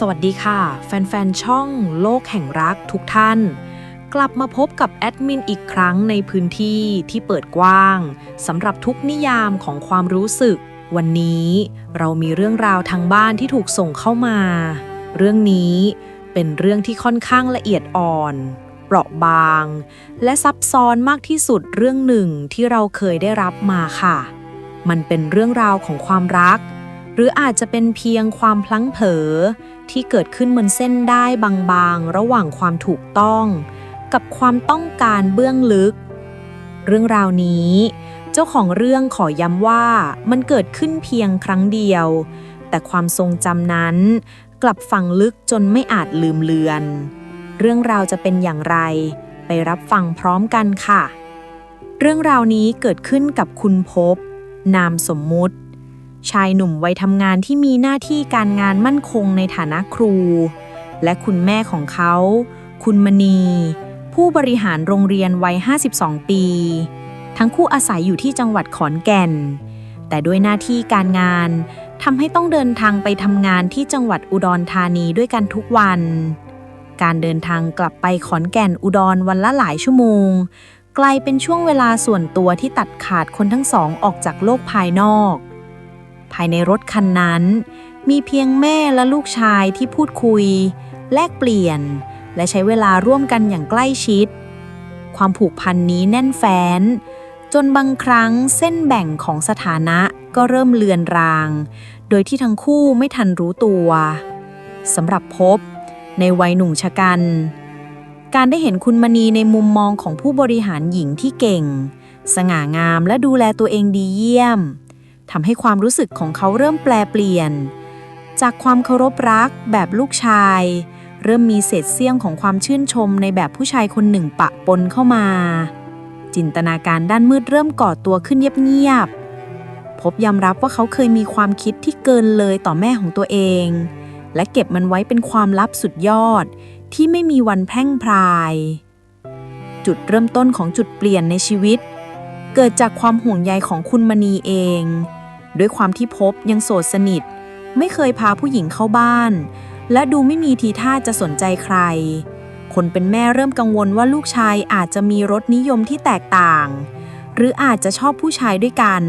สวัสดีค่ะ แฟน ๆ ช่องโลกแห่งรักทุกท่าน กลับมาพบกับแอดมินอีกครั้งในพื้นที่ที่เปิดกว้างสำหรับทุกนิยามของความรู้สึก วันนี้เรามีเรื่องราวทางบ้านที่ถูกส่งเข้ามา เรื่องนี้เป็นเรื่องที่ค่อนข้างละเอียดอ่อน เปราะบาง และซับซ้อนมากที่สุดเรื่องหนึ่งที่เราเคยได้รับมาค่ะ มันเป็นเรื่องราวของความรัก หรืออาจจะเป็นเพียงความพลั้งเผลอที่เกิดขึ้นบนเส้นได้บางๆ ระหว่างความถูกต้อง กับความต้องการเบื้องลึก เรื่องราวนี้ เจ้าของเรื่องขอย้ำว่ามันเกิดขึ้นเพียงครั้งเดียว แต่ความทรงจำนั้น กลับฝังลึกจนไม่อาจลืมเลือน เรื่องราวจะเป็นอย่างไร ไปรับฟังพร้อมกันค่ะ เรื่องราวนี้เกิดขึ้นกับคุณพบ นามสมมุติ ชายหนุ่มวัยทำงานที่มีหน้าที่การงานมั่นคงในฐานะครู และคุณแม่ของเขา คุณมณี ผู้บริหารโรงเรียนวัย 52 ปี ทั้งคู่อาศัยอยู่ที่จังหวัดขอนแก่น แต่ด้วยหน้าที่การงานทำให้ต้องเดินทางไปทำงานที่จังหวัดอุดรธานีด้วยกันทุกวัน การเดินทางกลับไปขอนแก่นอุดรวันละหลายชั่วโมง กลายเป็นช่วงเวลาส่วนตัวที่ตัดขาดคนทั้งสองออกจากโลกภายนอก ภายในรถคันนั้น มีเพียงแม่และลูกชายที่พูดคุย แลกเปลี่ยน และใช้เวลาร่วมกันอย่างใกล้ชิด ความผูกพันนี้แน่นแฟ้น จนบางครั้งเส้นแบ่งของสถานะก็เริ่มเลือนราง โดยที่ทั้งคู่ไม่ทันรู้ตัวสำหรับพบ ในวัยหนุ่มชะกัน การได้เห็นคุณมณีในมุมมองของผู้บริหารหญิงที่เก่ง สง่างามและดูแลตัวเองดีเยี่ยม ทำให้ความรู้สึกของเขาเริ่มแปลเปลี่ยน จากความเคารพรักแบบลูกชาย เริ่มมีเศษเสี้ยงของความชื่นชมในแบบผู้ชายคนหนึ่งปะปนเข้ามา จินตนาการด้านมืดเริ่มก่อตัวขึ้นเงียบๆพบยอมรับว่าเขาเคยมีความคิดที่เกินเลยต่อแม่ของตัวเอง และเก็บมันไว้เป็นความลับสุดยอดที่ไม่มีวันแพร่งพราย จุดเริ่มต้นของจุดเปลี่ยนในชีวิต เกิดจากความห่วงใยของคุณมณีเอง ด้วยความที่พบยังโสดสนิท ไม่เคยพาผู้หญิงเข้าบ้าน และดูไม่มีทีท่าจะสนใจใคร คนเป็นแม่เริ่มกังวลว่าลูกชายอาจจะมีรสนิยมที่แตกต่าง หรืออาจจะชอบผู้ชายด้วยกัน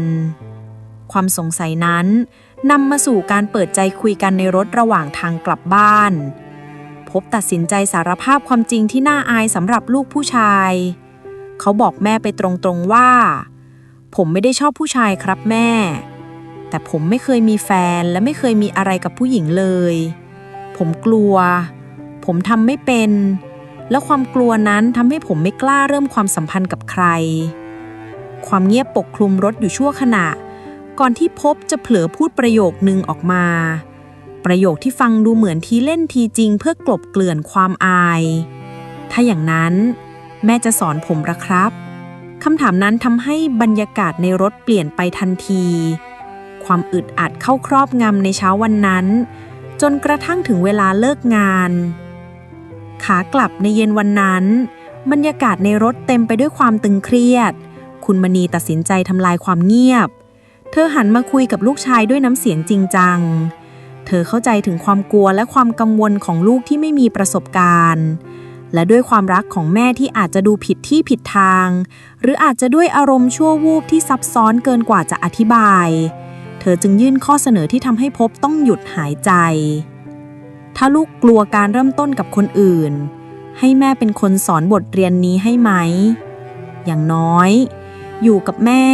ความสงสัยนั้นนำมาสู่การเปิดใจคุยกันในรถระหว่างทางกลับบ้าน พบตัดสินใจสารภาพความจริงที่น่าอายสำหรับลูกผู้ชาย เขาบอกแม่ไปตรงๆว่า ผมไม่ได้ชอบผู้ชายครับแม่ แต่ผมไม่เคยมีแฟนและไม่เคยมีอะไรกับผู้หญิงเลย ผมกลัว ผมทำไม่เป็น และความกลัวนั้นทำให้ผมไม่กล้าเริ่มความสัมพันธ์กับใคร ความเงียบปกคลุมรถอยู่ชั่วขณะ ก่อนที่พบจะเผลอพูดประโยคนึงออกมา ประโยคที่ฟังดูเหมือนทีเล่นทีจริงเพื่อกลบเกลื่อนความอาย ถ้าอย่างนั้น แม่จะสอนผมละครับคำถามนั้นทำให้บรรยากาศในรถเปลี่ยนไปทันที ความอึดอัดเข้าครอบงำในเช้าวันนั้น จนกระทั่งถึงเวลาเลิกงาน ขากลับในเย็นวันนั้น บรรยากาศในรถเต็มไปด้วยความตึงเครียด คุณมณีตัดสินใจทำลายความเงียบ เธอหันมาคุยกับลูกชายด้วยน้ำเสียงจริงจัง เธอเข้าใจถึงความกลัวและความกังวลของลูกที่ไม่มีประสบการณ์และด้วยความรักของแม่ที่อาจจะดูผิดที่ผิดทาง หรืออาจจะด้วยอารมณ์ชั่ววูบที่ซับซ้อนเกินกว่าจะอธิบาย ธอจึงยื่นข้อเสนอที่ทำให้พบต้องหยุดหายใจ ถ้าลูกกลัวการเริ่มต้นกับคนอื่น ให้แม่เป็นคนสอนบทเรียนนี้ให้ไหม อย่างน้อย อยู่กับแม่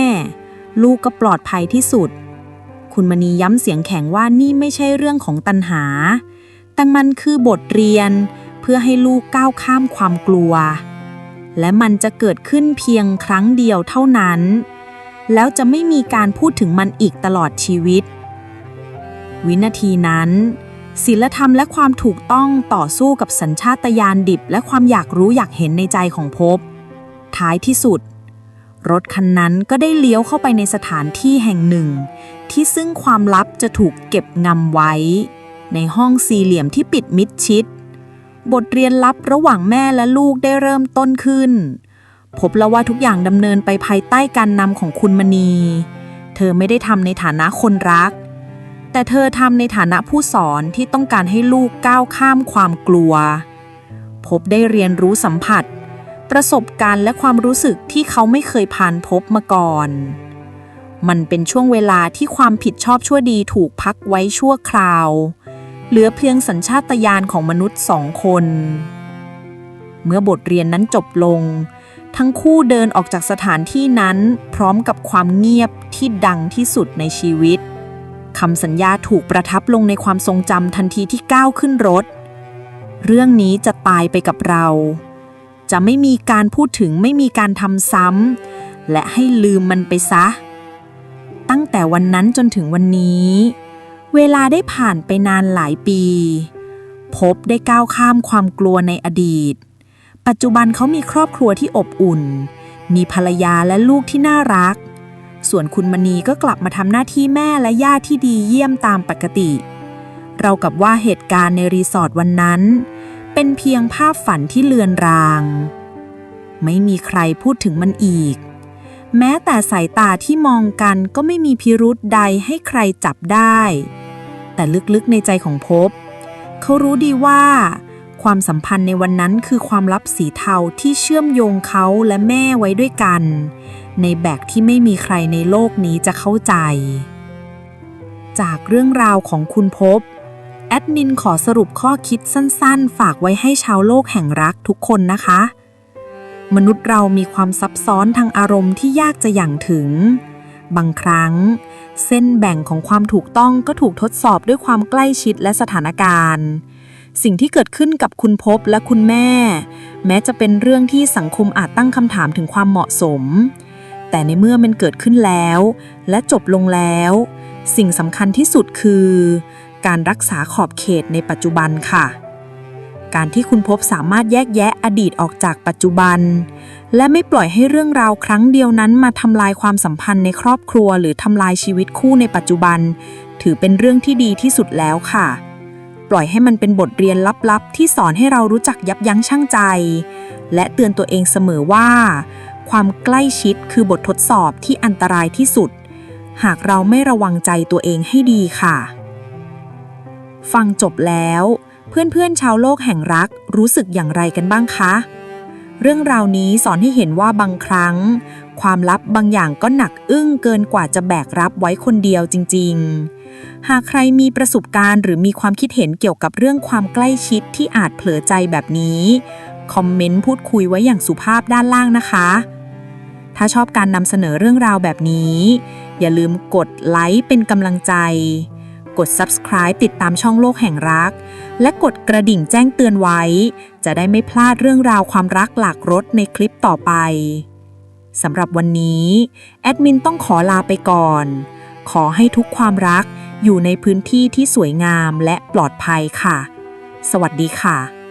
ลูกก็ปลอดภัยที่สุด คุณมณีย้ำเสียงแข็งว่านี่ไม่ใช่เรื่องของตัณหา แต่มันคือบทเรียนเพื่อให้ลูกก้าวข้ามความกลัว และมันจะเกิดขึ้นเพียงครั้งเดียวเท่านั้น แล้วจะไม่มีการพูดถึงมันอีกตลอดชีวิต วินาทีนั้นศีลธรรมและความถูกต้องต่อสู้กับสัญชาตญาณดิบ และความอยากรู้อยากเห็นในใจของภพท้ายที่สุด รถคันนั้นก็ได้เลี้ยวเข้าไปในสถานที่แห่งหนึ่ง ที่ซึ่งความลับจะถูกเก็บงำไว้ ในห้องสี่เหลี่ยมที่ปิดมิดชิด บทเรียนลับระหว่างแม่และลูกได้เริ่มต้นขึ้น พบแล้วว่าทุกอย่างดำเนินไปภายใต้การนำของคุณมณี เธอไม่ได้ทำในฐานะคนรัก แต่เธอทำในฐานะผู้สอนที่ต้องการให้ลูกก้าวข้ามความกลัว พบได้เรียนรู้สัมผัส ประสบการณ์และความรู้สึกที่เขาไม่เคยผ่านพบมาก่อน มันเป็นช่วงเวลาที่ความผิดชอบชั่วดีถูกพักไว้ชั่วคราว เหลือเพียงสัญชาตญาณของมนุษย์สองคน เมื่อบทเรียนนั้นจบลง ทั้งคู่เดินออกจากสถานที่นั้น พร้อมกับความเงียบที่ดังที่สุดในชีวิตคำสัญญาถูกประทับลงในความทรงจำทันทีที่ก้าวขึ้นรถ เรื่องนี้จะตายไปกับเรา จะไม่มีการพูดถึงไม่มีการทำซ้ำและให้ลืมมันไปซะ ตั้งแต่วันนั้นจนถึงวันนี้ เวลาได้ผ่านไปนานหลายปี พบได้ก้าวข้ามความกลัวในอดีต ปัจจุบันเขามีครอบครัวที่อบอุ่น มีภรรยาและลูกที่น่ารัก ส่วนคุณมณีก็กลับมาทำหน้าที่แม่และญาที่ดีเยี่ยมตามปกติ เรากับว่าเหตุการณ์ในรีสอร์ทวันนั้น เป็นเพียงภาพฝันที่เลือนราง ไม่มีใครพูดถึงมันอีก แม้แต่สายตาที่มองกันก็ไม่มีพิรุษใดให้ใครจับได้ แต่ลึกๆในใจของภพเขารู้ดีว่า ความสัมพันธ์ในวันนั้นคือความลับสีเทาที่เชื่อมโยงเขาและแม่ไว้ด้วยกัน ในแบบที่ไม่มีใครในโลกนี้จะเข้าใจ จากเรื่องราวของคุณภพแอดมินขอสรุปข้อคิดสั้นๆ ฝากไว้ให้ชาวโลกแห่งรักทุกคนนะคะ มนุษย์เรามีความซับซ้อนทางอารมณ์ที่ยากจะหยั่งถึง บางครั้ง เส้นแบ่งของความถูกต้องก็ถูกทดสอบด้วยความใกล้ชิดและสถานการณ์ สิ่งที่เกิดขึ้นกับคุณพบและคุณแม่ แม้จะเป็นเรื่องที่สังคมอาจตั้งคำถามถึงความเหมาะสม แต่ในเมื่อมันเกิดขึ้นแล้ว และจบลงแล้ว สิ่งสำคัญที่สุดคือ การรักษาขอบเขตในปัจจุบันค่ะ การที่คุณพบสามารถแยกแยะอดีตออกจากปัจจุบัน และไม่ปล่อยให้เรื่องราวครั้งเดียวนั้นมาทำลายความสัมพันธ์ในครอบครัว หรือทำลายชีวิตคู่ในปัจจุบัน ถือเป็นเรื่องที่ดีที่สุดแล้วค่ะ ปล่อยให้มันเป็นบทเรียนลับๆ ที่สอนให้เรารู้จักยับยั้งชั่งใจ และเตือนตัวเองเสมอว่า ความใกล้ชิดคือบททดสอบที่อันตรายที่สุด หากเราไม่ระวังใจตัวเองให้ดีค่ะ ฟังจบแล้ว เพื่อนๆชาวโลกแห่งรักรู้สึกอย่างไรกันบ้างคะ เรื่องราวนี้สอนให้เห็นว่าบางครั้ง ความลับบางอย่างก็หนักอึ้งเกินกว่าจะแบกรับไว้คนเดียวจริง ๆ หากใครมีประสบการณ์หรือมีความคิดเห็นเกี่ยวกับเรื่องความใกล้ชิดที่อาจเผลอใจแบบนี้ คอมเมนต์พูดคุยไว้อย่างสุภาพด้านล่างนะคะ ถ้าชอบการนำเสนอเรื่องราวแบบนี้ อย่าลืมกดไลค์เป็นกำลังใจ กด subscribe ติดตามช่องโลกแห่งรัก และกดกระดิ่งแจ้งเตือนไว้ จะได้ไม่พลาดเรื่องราวความรักหลากรสในคลิปต่อไป สำหรับวันนี้แอดมินต้องขอลาไปก่อน ขอให้ทุกความรักอยู่ในพื้นที่ที่สวยงามและปลอดภัยค่ะ สวัสดีค่ะ